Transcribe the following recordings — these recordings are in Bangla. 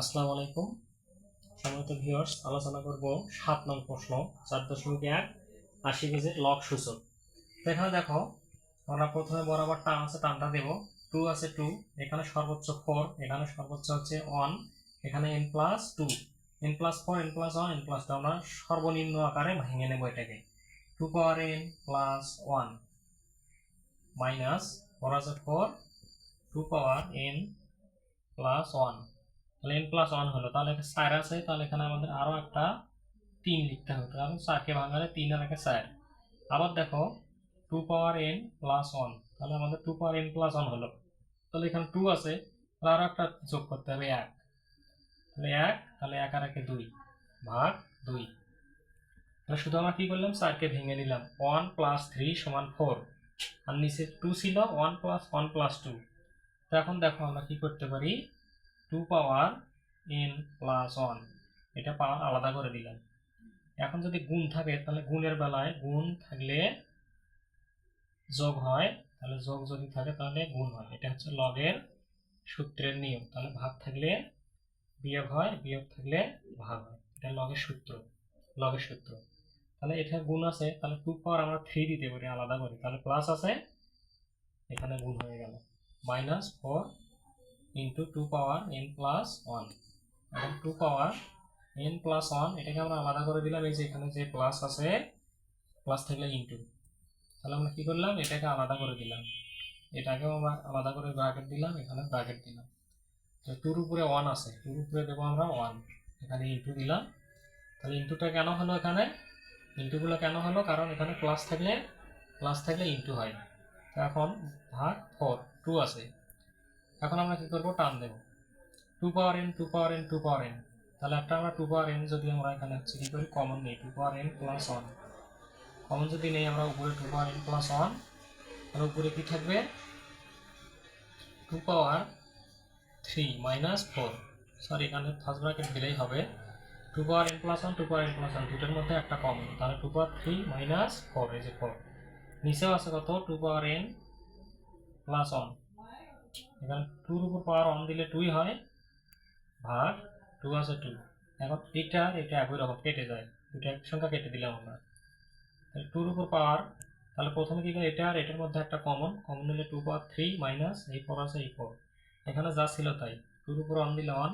আসসালামু আলাইকুম। সম্মানিত ভিউয়ার্স, আলোচনা করব সাত নং প্রশ্ন, চার দশমিক এক, আশি কেজির লক সূচক। এখানে দেখো, আমরা প্রথমে বরাবর টান আছে টানটা দেব। টু আছে টু এখানে সর্বোচ্চ ফোর এখানে সর্বোচ্চ হচ্ছে ওয়ান এখানে N plus two N plus four N plus one N plus two আমরা সর্বনিম্ন আকারে ভেঙে নেব এটাকে। Two power N plus one minus four আছে four two power N plus one তাহলে এন প্লাস ওয়ান হলো। তাহলে চার আছে, তাহলে এখানে আমাদের আরও একটা তিন লিখতে হবে। কারণ চারকে ভাঙালে তিন আর একে চার আবার দেখো two power N plus one তাহলে আমাদের two power N plus one হলো। তাহলে এখানে টু আছে, তাহলে আরও একটা যোগ করতে হবে, এক। তাহলে এক তাহলে এক আর একে দুই ভাগ দুই। তাহলে শুধু আমরা কী করলাম? চারকে ভেঙে নিলাম। ওয়ান প্লাস থ্রি সমান ফোর আর নিচে টু ছিল one plus one plus two তো এখন দেখো আমরা কী করতে পারি? Two power N plus one এটা পাওয়ার আলাদা করে দিলাম। এখন যদি গুণ থাকে, তাহলে গুণের বেলায় গুণ থাকলে যোগ হয়। তাহলে যোগ যদি থাকে, তাহলে গুণ হয়। এটা হচ্ছে লগের সূত্রের নিয়ম। তাহলে ভাগ থাকলে বিয়োগ হয়, বিয়োগ থাকলে ভাগ হয়। এটা লগের সূত্র লগের সূত্র। তাহলে এটা গুণ আছে, তাহলে টু পাওয়ার আমরা থ্রি দিতে পারি, আলাদা করে। তাহলে প্লাস আছে, এখানে গুণ হয়ে গেল। Minus four into two power N plus one এবং two power N plus one এটাকে আমরা আলাদা করে দিলাম, এই যে এখানে যে প্লাস আছে প্লাস থাকলে ইন্টু তাহলে আমরা কি করলাম? এটাকে আলাদা করে দিলাম। এটাকেও আমরা আলাদা করে ব্র্যাকেট দিলাম এখানে ব্র্যাকেট দিলাম। তো টুর উপরে ওয়ান আছে। টুর উপরে দেবো আমরা ওয়ান এখানে ইন্টু দিলাম। তাহলে ইন্টুটা কেন হলো এখানে? ইন্টুগুলো কেন হলো? কারণ এখানে প্লাস থাকলে প্লাস থাকলে ইন্টু হয়। তো এখন ভাগ ফোর টু আছে। এখন আমরা কি করব টান দেব two power N two power N two power N তাহলে একটা আমরা টু পাওয়ার এন যদি আমরা এখানে হচ্ছে কি করি কমন নেই two power N plus one common যদি নেই আমরা উপরে two power N plus one তাহলে উপরে কি থাকবে two power three minus four sorry এখানে ফার্স্ট ব্র্যাকেট দিলেই হবে two power N plus one two power N plus one দুটোর মধ্যে একটা কমন তাহলে two power three minus four এই যে ফোর নিচেও আছে কত two power N plus one এখানে টুর উপর পাওয়ার অন দিলে টুই হয়, ভাগ টু আছে টু এখন এটা এটা একই রকম, কেটে যায়। দুটো এক সংখ্যা কেটে দিলাম আমরা। তাহলে টুর উপর পাওয়ার তাহলে প্রথমে কি করে এটা আর এটার মধ্যে একটা কমন কমন নিলে টু পাওয়ার থ্রি মাইনাস এই ফোর আছে এই ফোর এখানে যা ছিল তাই। টুর উপর অন দিলে ওয়ান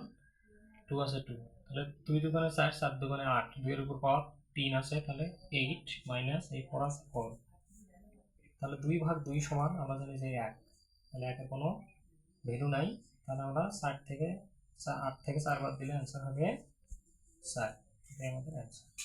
টু আছে টু তাহলে দুই দোকানে চার চার দোকানে আট। দুইয়ের উপর পাওয়ার তিন আছে তাহলে এইট মাইনাস এই ফোর আছে ফোর তাহলে দুই ভাগ দুই সমান, আমরা জানি যে এক। তাহলে একের কোনো ভ্যালু নাই, তাহলে আমরা ষাট থেকে চা- আট থেকে চার বাদ দিলে অ্যান্সার হবে ষাট। এটাই আমাদের অ্যান্সার